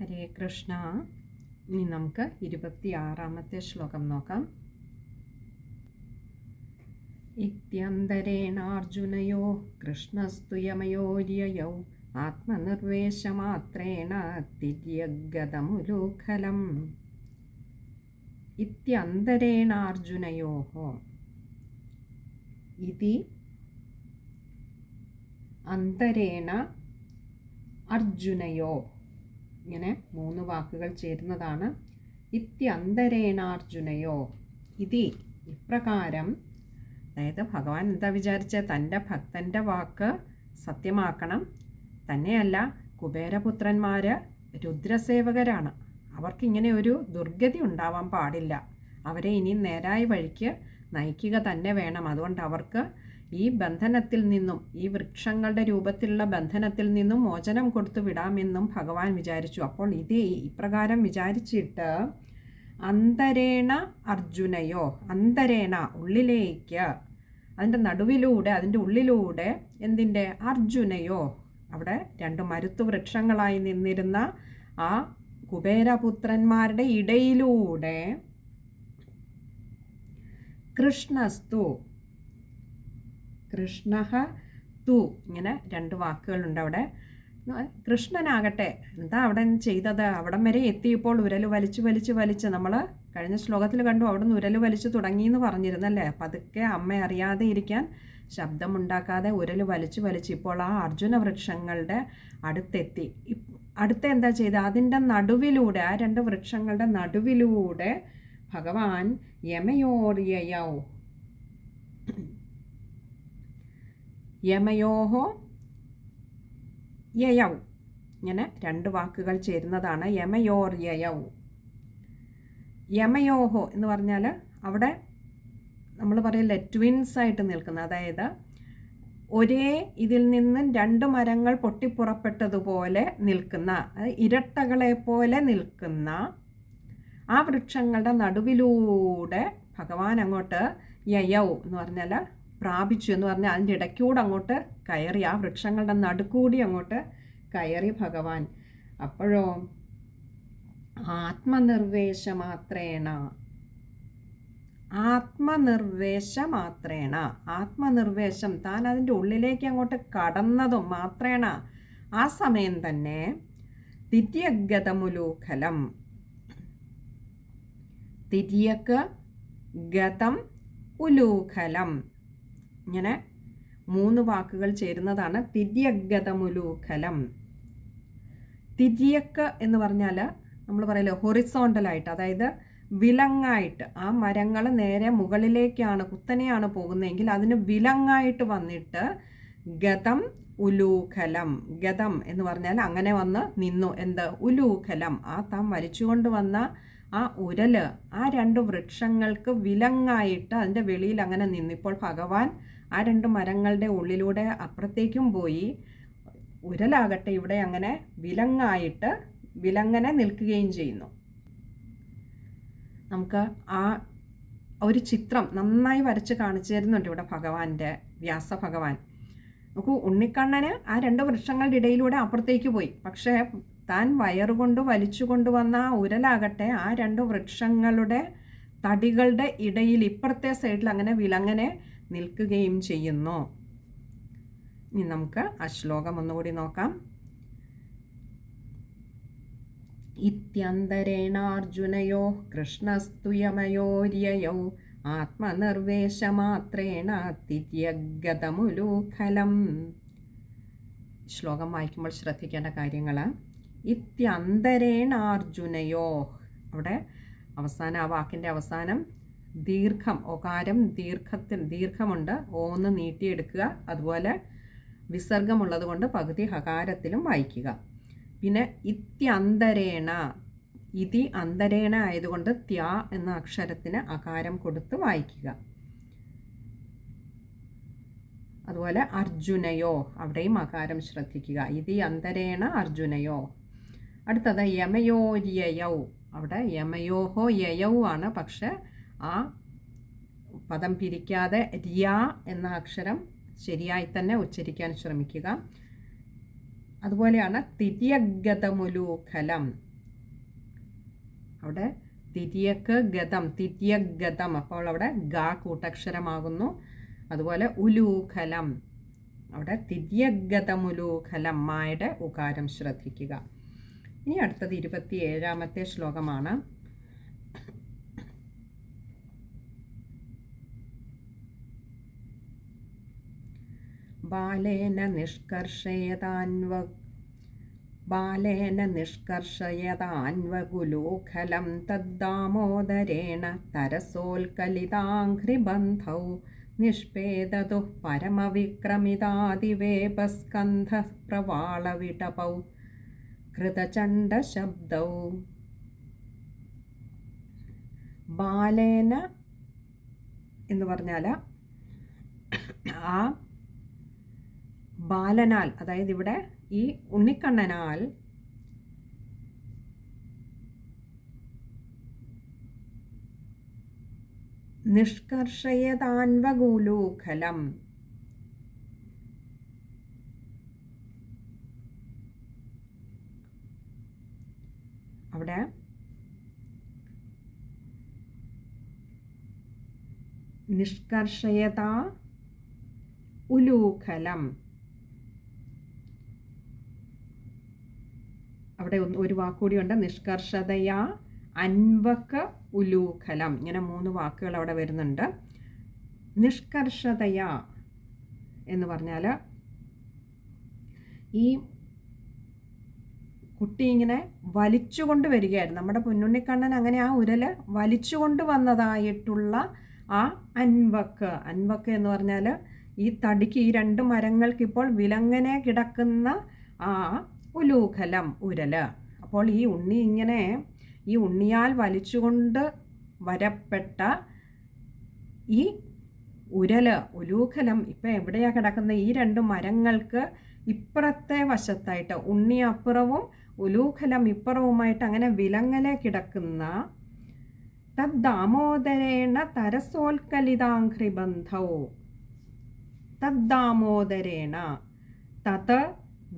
ഹരേ കൃഷ്ണ. ഇനി നമുക്ക് ഇരുപത്തി ആറാമത്തെ ശ്ലോകം നോക്കാം. ഇത്യന്തരേണാർജുനയോ കൃഷ്ണസ്തുയമയോര്യയൗ ആത്മനിർവേശമാത്രേണ തിര്യഗതമുലൂഖലം. ഇത്യന്തരേണാർജുനയോ ഇതി അന്തരേണ അർജുനയോ ഇങ്ങനെ മൂന്ന് വാക്കുകൾ ചേരുന്നതാണ്. ഇത്യന്തരേണാർജുനയോ. ഇതി ഇപ്രകാരം അതായത് ഭഗവാൻ എന്താ വിചാരിച്ച? തന്റെ ഭക്തന്റെ വാക്ക് സത്യമാക്കണം. തന്നെയല്ല കുബേരപുത്രന്മാർ രുദ്രസേവകരാണ്. അവർക്കിങ്ങനെ ഒരു ദുർഗതി ഉണ്ടാവാൻ പാടില്ല. അവരെ ഇനി നേരായ വഴിക്ക് നയിക്കുക തന്നെ വേണം. അതുകൊണ്ട് അവർക്ക് ഈ ബന്ധനത്തിൽ നിന്നും ഈ വൃക്ഷങ്ങളുടെ രൂപത്തിലുള്ള ബന്ധനത്തിൽ നിന്നും മോചനം കൊടുത്തു വിടാമെന്നും ഭഗവാൻ വിചാരിച്ചു. അപ്പോൾ ഇത് ഇപ്രകാരം വിചാരിച്ചിട്ട് അന്തരേണ അർജുനയോ അന്തരേണ ഉള്ളിലേക്ക് അതിന്റെ നടുവിലൂടെ അതിന്റെ ഉള്ളിലൂടെ എന്തിന്റെ? അർജുനയോ. അവിടെ രണ്ട് മരുത്തു വൃക്ഷങ്ങളായി നിന്നിരുന്ന ആ കുബേരപുത്രന്മാരുടെ ഇടയിലൂടെ കൃഷ്ണസ്തു കൃഷ്ണ തു. ഇങ്ങനെ രണ്ട് വാക്കുകളുണ്ട് അവിടെ. കൃഷ്ണനാകട്ടെ എന്താ അവിടെ ചെയ്തത്? അവിടം വരെ എത്തിയപ്പോൾ ഉരൽ വലിച്ചു വലിച്ചു വലിച്ച്. നമ്മൾ കഴിഞ്ഞ ശ്ലോകത്തിൽ കണ്ടു അവിടുന്ന് ഉരൽ വലിച്ചു തുടങ്ങിയെന്ന് പറഞ്ഞിരുന്നല്ലേ? പതുക്കെ അമ്മ അറിയാതെ ഇരിക്കാൻ ശബ്ദമുണ്ടാക്കാതെ ഉരൽ വലിച്ചു വലിച്ച് ഇപ്പോൾ ആ അർജുന വൃക്ഷങ്ങളുടെ അടുത്തെത്തി അടുത്ത എന്താ ചെയ്ത്? അതിന്റെ നടുവിലൂടെ ആ രണ്ട് വൃക്ഷങ്ങളുടെ നടുവിലൂടെ ഭഗവാൻ യമയോറിയയൗ യമയോഹോ യയൗ. ഇങ്ങനെ രണ്ട് വാക്കുകൾ ചേരുന്നതാണ് യമയോർ യയൗ. യമയോഹോ എന്ന് പറഞ്ഞാൽ അവിടെ നമ്മൾ പറയില്ലേ ട്വിൻസ് ആയിട്ട് നിൽക്കുന്ന അതായത് ഒരേ ഇതിൽ നിന്നും രണ്ട് മരങ്ങൾ പൊട്ടിപ്പുറപ്പെട്ടതുപോലെ നിൽക്കുന്ന ഇരട്ടകളെ പോലെ നിൽക്കുന്ന ആ വൃക്ഷങ്ങളുടെ നടുവിലൂടെ ഭഗവാൻ അങ്ങോട്ട് യയൗ എന്ന് പറഞ്ഞാൽ പ്രാപിച്ചു എന്ന് പറഞ്ഞാൽ അതിന്റെ ഇടയ്ക്കൂടെ അങ്ങോട്ട് കയറി ആ വൃക്ഷങ്ങളുടെ നടുക്കൂടി അങ്ങോട്ട് കയറി ഭഗവാൻ. അപ്പോഴോ ആത്മനിർവേശമാത്രേണ ആത്മനിർവേശമാത്രേണ ആത്മനിർവേശം താൻ അതിന്റെ ഉള്ളിലേക്ക് അങ്ങോട്ട് കടന്നതും മാത്രേണ. ആ സമയം തന്നെ തിര്യഗതമുലൂഖലം തിര്യക്ക് ഗതം ഉലൂഖലം ഇങ്ങനെ മൂന്ന് വാക്കുകൾ ചേരുന്നതാണ്. തിര്യഗതമുലൂഖലം. തിര്യക്ക് എന്ന് പറഞ്ഞാൽ നമ്മൾ പറയല്ലോ ഹൊറിസോണ്ടലായിട്ട് അതായത് വിലങ്ങായിട്ട്. ആ മരങ്ങൾ നേരെ മുകളിലേക്കാണ് കുത്തനെയാണ് പോകുന്നതെങ്കിൽ അതിന് വിലങ്ങായിട്ട് വന്നിട്ട് ഗതം ഉലൂഖലം. ഗതം എന്ന് പറഞ്ഞാൽ അങ്ങനെ വന്ന് നിന്നു. എന്ത്? ഉലൂഖലം. ആ താൻ വരിച്ചുകൊണ്ട് വന്ന ആ ഉരൽ ആ രണ്ട് വൃക്ഷങ്ങൾക്ക് വിലങ്ങായിട്ട് അതിന്റെ വെളിയിൽ അങ്ങനെ നിന്നു. ഇപ്പോൾ ഭഗവാൻ ആ രണ്ട് മരങ്ങളുടെ ഉള്ളിലൂടെ അപ്പുറത്തേക്കും പോയി. ഉരലാകട്ടെ ഇവിടെ അങ്ങനെ വിലങ്ങായിട്ട് വിലങ്ങനെ നിൽക്കുകയും ചെയ്യുന്നു. നമുക്ക് ആ ഒരു ചിത്രം നന്നായി വരച്ച് കാണിച്ചു തരുന്നുണ്ട് ഇവിടെ ഭഗവാന്റെ വ്യാസ ഭഗവാൻ നോക്കൂ ഉണ്ണിക്കണ്ണന് ആ രണ്ട് വൃക്ഷങ്ങളുടെ ഇടയിലൂടെ അപ്പുറത്തേക്ക് പോയി. പക്ഷേ താൻ വയറുകൊണ്ട് വലിച്ചു കൊണ്ടുവന്ന ആ ഉരലാകട്ടെ ആ രണ്ട് വൃക്ഷങ്ങളുടെ തടികളുടെ ഇടയിൽ ഇപ്പുറത്തെ സൈഡിൽ അങ്ങനെ വിലങ്ങനെ നിൽക്കുകയും ചെയ്യുന്നു. ഇനി നമുക്ക് ആ ശ്ലോകം ഒന്നുകൂടി നോക്കാം. ഇത്യന്തരേണാർജുനയോ കൃഷ്ണസ്തുയമയോര്യയൗ ആത്മനിർവേശമാത്രേണ തിര്യഗതമുലൂഖലം ശ്ലോകം വായിക്കുമ്പോൾ ശ്രദ്ധിക്കേണ്ട കാര്യങ്ങൾ ഇത്യന്തരേണാർജുനയോ. അവിടെ അവസാന ആ വാക്കിന്റെ അവസാനം ദീർഘം ഒകാരം ദീർഘത്തിൽ ദീർഘമുണ്ട് ഓന്ന് നീട്ടിയെടുക്കുക. അതുപോലെ വിസർഗമുള്ളത് കൊണ്ട് പകുതി ഹകാരത്തിലും വായിക്കുക. പിന്നെ ഇത്യന്തരേണ ഇതി അന്തരേണ ആയതുകൊണ്ട് ത്യാ എന്ന അക്ഷരത്തിന് അകാരം കൊടുത്ത് വായിക്കുക. അതുപോലെ അർജുനയോ അവിടെയും അകാരം ശ്രദ്ധിക്കുക. ഇതി അന്തരേണ അർജുനയോ. അടുത്തത് യമയോര്യയൗ. അവിടെ യമയോഹോ യയൗ ആണ്. പക്ഷെ ആ പദം പിരിക്കാതെ രിയ എന്ന അക്ഷരം ശരിയായി തന്നെ ഉച്ചരിക്കാൻ ശ്രമിക്കുക. അതുപോലെയാണ് തിര്യഗതമുലു ഖലം അവിടെ തിര്യക്ക് ഗതം തിര്യഗതം. അപ്പോൾ അവിടെ ഗ കൂട്ടക്ഷരമാകുന്നു. അതുപോലെ ഉലൂഖലം. അവിടെ തിര്യഗതമുലൂഖലം മായുടെ ഉകാരം ശ്രദ്ധിക്കുക. ഇനി അടുത്തത് ഇരുപത്തി ഏഴാമത്തെ ശ്ലോകമാണ്. ബാലേന നിഷ്കർഷയതാൻവ ബാലേന നിഷ്കർഷയതാൻവകുലൂഖലം തദ്ദാമോദരേണ തരസോൽക്കലിതാഘ്രിബന്ധൗ നിഷ്പേദതു പരമവിക്രമിതാതിവേപസ്കന്ധ പ്രവാളവിടപൗ കൃതചണ്ഡശബ്ദൗ. ബാലേന എന്ന് പറഞ്ഞാൽ ആ ബാലനാൽ അതായത് ഇവിടെ ഈ ഉണ്ണിക്കണ്ണനാൽ നിഷ്കർഷയതാൻവകൂലൂഖലം. അവിടെ നിഷ്കർഷയത ഉലൂഖലം. അവിടെ ഒരു വാക്കുകൂടിയുണ്ട്. നിഷ്കർഷതയാ അൻവക ഉലൂഖലം. ഇങ്ങനെ മൂന്ന് വാക്കുകൾ അവിടെ വരുന്നുണ്ട്. നിഷ്കർഷതയാ എന്ന് പറഞ്ഞാൽ ഈ കുട്ടി ഇങ്ങനെ വലിച്ചുകൊണ്ട് വരികയായിരുന്നു. നമ്മുടെ പൊന്നുണ്ണിക്കണ്ണൻ അങ്ങനെ ആ ഉരൽ വലിച്ചുകൊണ്ട് വന്നതായിട്ടുള്ള ആ അൻവക്ക്. അൻവക്ക് എന്ന് പറഞ്ഞാൽ ഈ തടിക്ക് ഈ രണ്ട് മരങ്ങൾക്കിപ്പോൾ വിലങ്ങനെ കിടക്കുന്ന ആ ഉലൂഖലം ഉരൽ. അപ്പോൾ ഈ ഉണ്ണി ഇങ്ങനെ ഈ ഉണ്ണിയാൽ വലിച്ചുകൊണ്ട് വരപ്പെട്ട ഈ ഉരൽ ഉലൂഖലം ഇപ്പം എവിടെയാണ് കിടക്കുന്ന? ഈ രണ്ട് മരങ്ങൾക്ക് ഇപ്പുറത്തെ വശത്തായിട്ട് ഉണ്ണി അപ്പുറവും ഉലൂഖലം ഇപ്പുറവുമായിട്ട് അങ്ങനെ വിലങ്ങലെ കിടക്കുന്ന തദ്ദാമോദരേണ തരസോൽക്കലിതാഘ്രിബന്ധൗ. തദ്ദാമോദരേണ തത്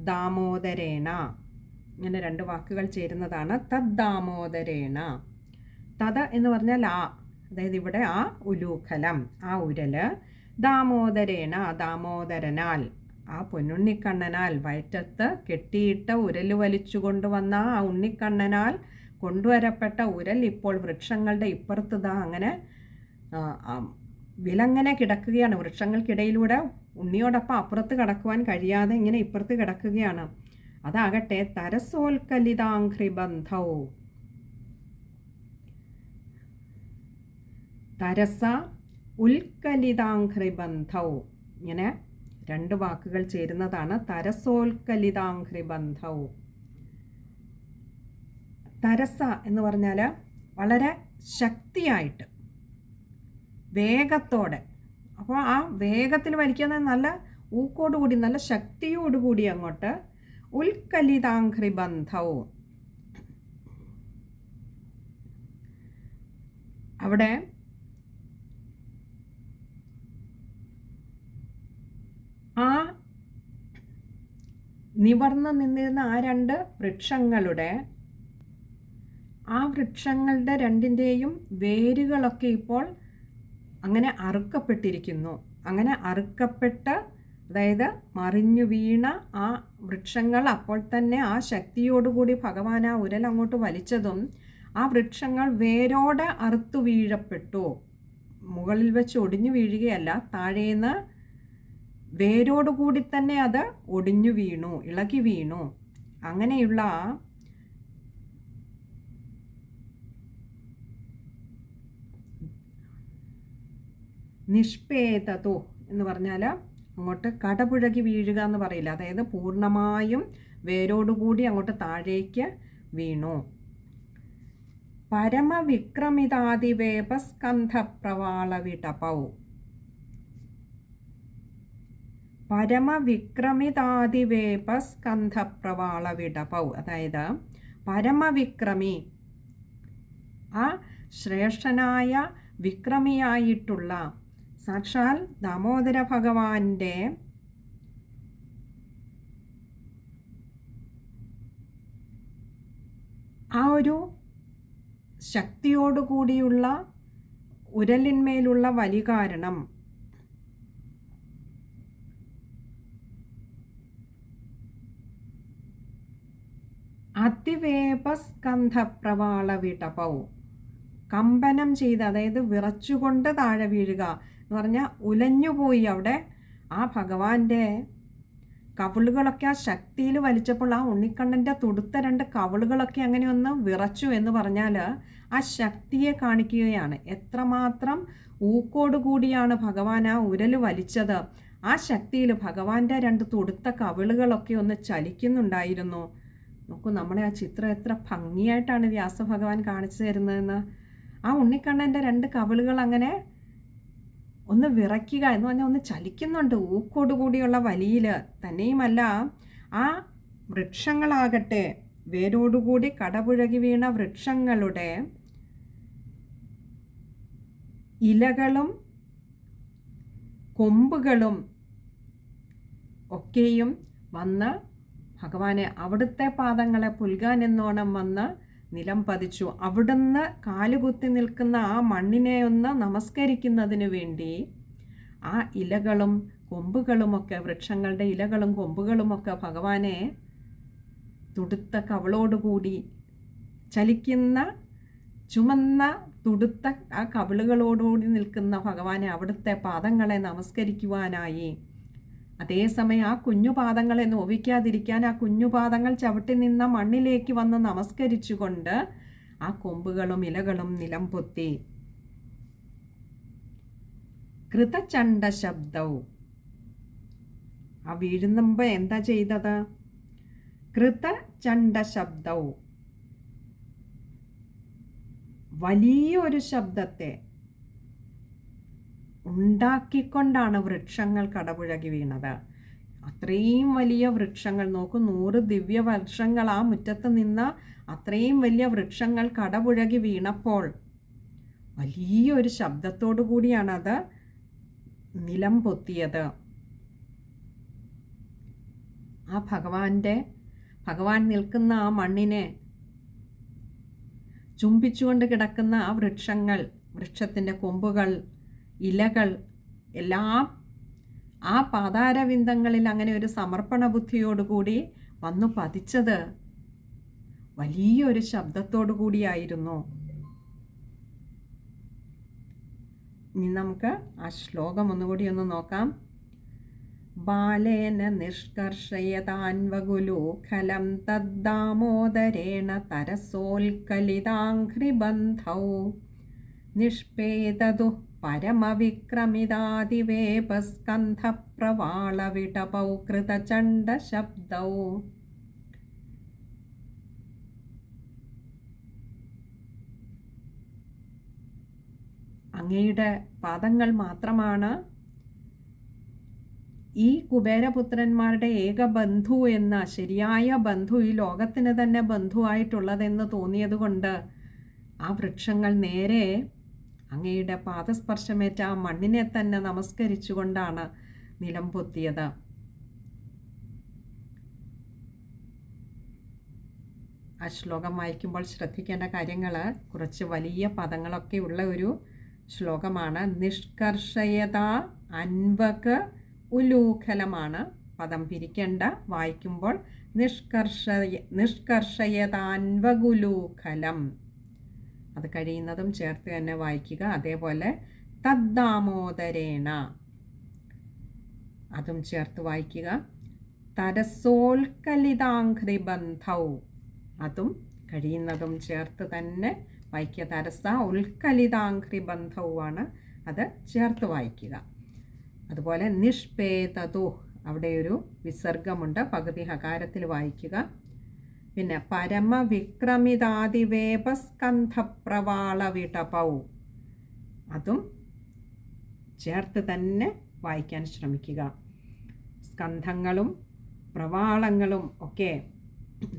ദാമോദരേണ. ഇങ്ങനെ രണ്ട് വാക്കുകൾ ചേരുന്നതാണ്. തദ്ദാമോദരേണ തദ എന്ന് പറഞ്ഞാൽ ആ അതായത് ഇവിടെ ആ ഉലൂഖലം ആ ഉരൽ. ദാമോദരേണ ദാമോദരനാൽ. ആ പൊന്നുണ്ണിക്കണ്ണനാൽ വയറ്റത്ത് കെട്ടിയിട്ട ഉരൽ വലിച്ചു കൊണ്ടുവന്ന ആ ഉണ്ണിക്കണ്ണനാൽ കൊണ്ടുവരപ്പെട്ട ഉരൽ ഇപ്പോൾ വൃക്ഷങ്ങളുടെ ഇപ്പുറത്ത് ദാ അങ്ങനെ വിലങ്ങനെ കിടക്കുകയാണ്. വൃക്ഷങ്ങൾക്കിടയിലൂടെ ഉണ്ണിയോടൊപ്പം അപ്പുറത്ത് കടക്കുവാൻ കഴിയാതെ ഇങ്ങനെ ഇപ്പുറത്ത് കിടക്കുകയാണ്. അതാകട്ടെ തരസോൽക്കലിതാഘ്രിബന്ധൗ. തരസ ഉൽക്കലിതാഘ്രിബന്ധൗ. ഇങ്ങനെ രണ്ട് വാക്കുകൾ ചേരുന്നതാണ് തരസോൽക്കലിതാഘ്രിബന്ധൗ. തരസ എന്ന് പറഞ്ഞാൽ വളരെ ശക്തിയായിട്ട് വേഗത്തോടെ അപ്പോൾ ആ വേഗത്തിൽ വലിക്കുന്ന നല്ല ഊക്കോടുകൂടി നല്ല ശക്തിയോടുകൂടി അങ്ങോട്ട് ഉൽക്കലിതാംഘ്രി ബന്ധവും. അവിടെ ആ നിവർന്ന് നിന്നിരുന്ന ആ രണ്ട് വൃക്ഷങ്ങളുടെ ആ വൃക്ഷങ്ങളുടെ രണ്ടിന്റെയും വേരുകളൊക്കെ ഇപ്പോൾ അങ്ങനെ അറുക്കപ്പെട്ടിരിക്കുന്നു. അങ്ങനെ അറുക്കപ്പെട്ട അതായത് മറിഞ്ഞു വീണ ആ വൃക്ഷങ്ങൾ അപ്പോൾ തന്നെ ആ ശക്തിയോടുകൂടി ഭഗവാൻ ആ ഉരൽ അങ്ങോട്ട് വലിച്ചതും ആ വൃക്ഷങ്ങൾ വേരോടെ അറുത്തു വീഴപ്പെട്ടു. മുകളിൽ വെച്ച് ഒടിഞ്ഞു വീഴുകയല്ല താഴേന്ന് വേരോടുകൂടി തന്നെ അത് ഒടിഞ്ഞു വീണു ഇളകി വീണു. അങ്ങനെയുള്ള നിഷ്പേതതോ എന്ന് പറഞ്ഞാൽ അങ്ങോട്ട് കടപുഴകി വീഴുക എന്ന് പറയില്ല. അതായത് പൂർണമായും വേരോടുകൂടി അങ്ങോട്ട് താഴേക്ക് വീണു. പരമവിക്രമിതാതിവേപസ്കന്ധപ്രവാളവിടപൗ. പരമവിക്രമിതാതിവേപസ്കന്ധപ്രവാളവിടപൗ. അതായത് പരമവിക്രമി ആ ശ്രേഷ്ഠനായ വിക്രമിയായിട്ടുള്ള സാക്ഷാൽ ദാമോദര ഭഗവാന്റെ ആ ഒരു ശക്തിയോടുകൂടിയുള്ള ഉരലിന്മേലുള്ള വലി കാരണം അതിവേപസ്കന്ധപ്രവാള വിടപൗ കമ്പനം ചെയ്ത് അതായത് വിറച്ചുകൊണ്ട് താഴെ വീഴുക. എന്ന് പറഞ്ഞാൽ ഉലഞ്ഞുപോയി അവിടെ. ആ ഭഗവാന്റെ കവിളുകളൊക്കെ ആ ശക്തിയിൽ വലിച്ചപ്പോൾ ആ ഉണ്ണിക്കണ്ണന്റെ തുടുത്ത രണ്ട് കവിളുകളൊക്കെ അങ്ങനെ ഒന്ന് വിറച്ചു എന്ന് പറഞ്ഞാൽ ആ ശക്തിയെ കാണിക്കുകയാണ്. എത്രമാത്രം ഊക്കോടുകൂടിയാണ് ഭഗവാൻ ആ ഉരൽ വലിച്ചത്. ആ ശക്തിയിൽ ഭഗവാന്റെ രണ്ട് തുടുത്ത കവിളുകളൊക്കെ ഒന്ന് ചലിക്കുന്നുണ്ടായിരുന്നു. നോക്കൂ നമ്മുടെ ആ ചിത്രം എത്ര ഭംഗിയായിട്ടാണ് വ്യാസഭഗവാൻ കാണിച്ചു തരുന്നതെന്ന്. ആ ഉണ്ണിക്കണ്ണന്റെ രണ്ട് കവിളുകൾ അങ്ങനെ ഒന്ന് വിറയ്ക്കുക എന്ന് പറഞ്ഞാൽ ഒന്ന് ചലിക്കുന്നുണ്ട്. ഊക്കോടുകൂടിയുള്ള വലിയിൽ തന്നെയുമല്ല ആ വൃക്ഷങ്ങളാകട്ടെ വേരോടുകൂടി കടപുഴകി വീണ വൃക്ഷങ്ങളുടെ ഇലകളും കൊമ്പുകളും ഒക്കെയും വന്ന് ഭഗവാനെ അവിടുത്തെ പാദങ്ങളെ പുൽകാൻ എന്നോണം വന്ന് നിലം പതിച്ചു. അവിടുന്ന് കാലുകുത്തി നിൽക്കുന്ന ആ മണ്ണിനെ ഒന്ന് നമസ്കരിക്കുന്നതിന് വേണ്ടി ആ ഇലകളും കൊമ്പുകളുമൊക്കെ വൃക്ഷങ്ങളുടെ ഇലകളും കൊമ്പുകളുമൊക്കെ ഭഗവാനെ തുടുത്ത കവളോടുകൂടി ചലിക്കുന്ന ചുമന്ന തുടുത്ത ആ കവിളുകളോടുകൂടി നിൽക്കുന്ന ഭഗവാനെ അവിടുത്തെ പാദങ്ങളെ നമസ്കരിക്കുവാനായി അതേസമയം ആ കുഞ്ഞുപാദങ്ങളെ നോവിക്കാതിരിക്കാൻ ആ കുഞ്ഞുപാദങ്ങൾ ചവിട്ടി നിന്ന മണ്ണിലേക്ക് വന്ന് നമസ്കരിച്ചുകൊണ്ട് ആ കൊമ്പുകളും ഇലകളും നിലം പൊത്തി. കൃതചണ്ട ശബ്ദവും. ആ വീഴുന്നുമ്പോ എന്താ ചെയ്തത്? കൃതചണ്ട ശബ്ദവും. വലിയൊരു ശബ്ദത്തെ ഉണ്ടാക്കിക്കൊണ്ടാണ് വൃക്ഷങ്ങൾ കടപുഴകി വീണത്. അത്രയും വലിയ വൃക്ഷങ്ങൾ നോക്കൂ നൂറ് ദിവ്യ വർഷങ്ങൾ ആ മുറ്റത്ത് നിന്ന് അത്രയും വലിയ വൃക്ഷങ്ങൾ കടപുഴകി വീണപ്പോൾ. വലിയൊരു ശബ്ദത്തോടു കൂടിയാണത് നിലം പൊത്തിയത്. ആ ഭഗവാന്റെ ഭഗവാൻ നിൽക്കുന്ന ആ മണ്ണിനെ ചുംബിച്ചുകൊണ്ട് കിടക്കുന്ന ആ വൃക്ഷങ്ങൾ വൃക്ഷത്തിന്റെ കൊമ്പുകൾ ഇലകൾ എല്ലാം ആ പാതാരവിന്ദങ്ങളിൽ അങ്ങനെ ഒരു സമർപ്പണ ബുദ്ധിയോടുകൂടി വന്നു പതിച്ചത് വലിയൊരു ശബ്ദത്തോടു കൂടിയായിരുന്നു. ഇനി നമുക്ക് ആ ശ്ലോകം ഒന്നുകൂടി ഒന്ന് നോക്കാം. ബാലേന നിഷ്കർഷയതാൻവകുലൂഖലം തദ്ദാമോദരേണ തരസോൽക്കലിതാഘ്രിബന്ധൗ. നിഷ്പേതതു परमविक्रमिदादिवेपस्कन्धप्रवाळविटपौ कृतचण्डशब्दौ അങ്ങയുടെ പാദങ്ങൾ മാത്രമാണ് ഈ കുബേരപുത്രന്മാരുടെ ഏക ബന്ധു എന്ന ശരിയായ ബന്ധു ഈ ലോകത്തിന് തന്നെ ബന്ധുവായിട്ടുള്ളതെന്ന് തോന്നിയതുകൊണ്ട് ആ വൃക്ഷങ്ങൾ നേരെ അങ്ങയുടെ പാദസ്പർശമേറ്റ ആ മണ്ണിനെ തന്നെ നമസ്കരിച്ചുകൊണ്ടാണ് നിലം പൊത്തിയത്. ആ ശ്ലോകം വായിക്കുമ്പോൾ ശ്രദ്ധിക്കേണ്ട കാര്യങ്ങൾ കുറച്ച് വലിയ പദങ്ങളൊക്കെ ഉള്ള ഒരു ശ്ലോകമാണ്. നിഷ്കർഷയത അൻവക ഉലൂഖലമാണ് പദം പിരിക്കേണ്ട. വായിക്കുമ്പോൾ നിഷ്കർഷ നിഷ്കർഷയതാൻവകുലൂഖലം അത് കഴിയുന്നതും ചേർത്ത് തന്നെ വായിക്കുക. അതേപോലെ തദ്ദാമോദരേണ. അതും ചേർത്ത് വായിക്കുക. തരസോൽക്കലിതാഘ്രിബന്ധൗ. അതും കഴിയുന്നതും ചേർത്ത് തന്നെ വായിക്കുക. തരസ ഉൽക്കലിതാഘ്രിബന്ധവുമാണ് അത് ചേർത്ത് വായിക്കുക. അതുപോലെ നിഷ്പേതതു. അവിടെ ഒരു വിസർഗമുണ്ട്. പകുതി ഹകാരത്തിൽ വായിക്കുക. പിന്നെ പരമവിക്രമിതാതിവേപസ്കന്ധപ്രവാളവിടപൗ. അതും ചേർത്ത് തന്നെ വായിക്കാൻ ശ്രമിക്കുക. സ്കന്ധങ്ങളും പ്രവാളങ്ങളും ഒക്കെ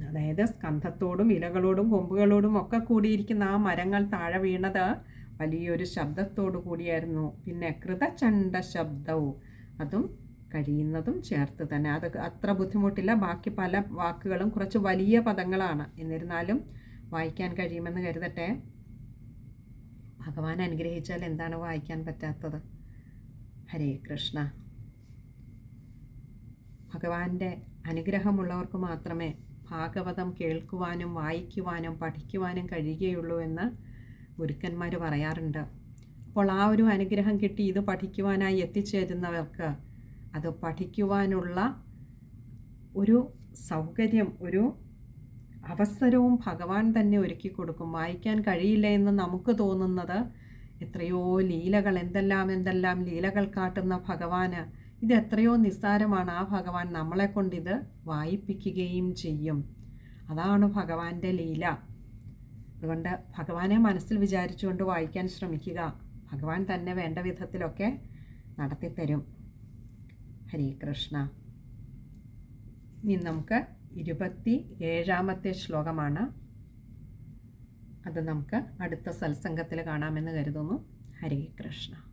അതായത് സ്കന്ധത്തോടും ഇലകളോടും കൊമ്പുകളോടും ഒക്കെ കൂടിയിരിക്കുന്ന ആ മരങ്ങൾ താഴെ വീണത് വലിയൊരു ശബ്ദത്തോടു കൂടിയായിരുന്നു. പിന്നെ കൃതചണ്ഡ ശബ്ദവും അതും കഴിയുന്നതും ചേർത്ത് തന്നെ. അത് അത്ര ബുദ്ധിമുട്ടില്ല. ബാക്കി പല വാക്കുകളും കുറച്ച് വലിയ പദങ്ങളാണ്. എന്നിരുന്നാലും വായിക്കാൻ കഴിയുമെന്ന് കരുതട്ടെ. ഭഗവാൻ അനുഗ്രഹിച്ചാൽ എന്താണ് വായിക്കാൻ പറ്റാത്തത്? ഹരേ കൃഷ്ണ. ഭഗവാന്റെ അനുഗ്രഹമുള്ളവർക്ക് മാത്രമേ ഭാഗവതം കേൾക്കുവാനും വായിക്കുവാനും പഠിക്കുവാനും കഴിയുകയുള്ളൂ എന്ന് ഗുരുക്കന്മാർ പറയാറുണ്ട്. അപ്പോൾ ആ ഒരു അനുഗ്രഹം കിട്ടി ഇത് പഠിക്കുവാനായി എത്തിച്ചേരുന്നവർക്ക് അത് പഠിക്കുവാനുള്ള ഒരു സൗകര്യം ഒരു അവസരവും ഭഗവാൻ തന്നെ ഒരുക്കി കൊടുക്കും. വായിക്കാൻ കഴിയില്ല എന്ന് നമുക്ക് തോന്നുന്നത് എത്രയോ ലീലകൾ എന്തെല്ലാം എന്തെല്ലാം ലീലകൾ കാട്ടുന്ന ഭഗവാന്. ഇത് എത്രയോ നിസ്സാരമാണ്. ആ ഭഗവാൻ നമ്മളെ കൊണ്ടിത് വായിപ്പിക്കുകയും ചെയ്യും. അതാണ് ഭഗവാന്റെ ലീല. അതുകൊണ്ട് ഭഗവാനെ മനസ്സിൽ വിചാരിച്ചുകൊണ്ട് വായിക്കാൻ ശ്രമിക്കുക. ഭഗവാൻ തന്നെ വേണ്ട വിധത്തിലൊക്കെ നടത്തിത്തരും. ഹരേ കൃഷ്ണ. ഇനി നമുക്ക് ഇരുപത്തി ഏഴാമത്തെ ശ്ലോകമാണ്. അത് നമുക്ക് അടുത്ത സത്സംഗത്തിൽ കാണാമെന്ന് കരുതുന്നു. ഹരേ കൃഷ്ണ.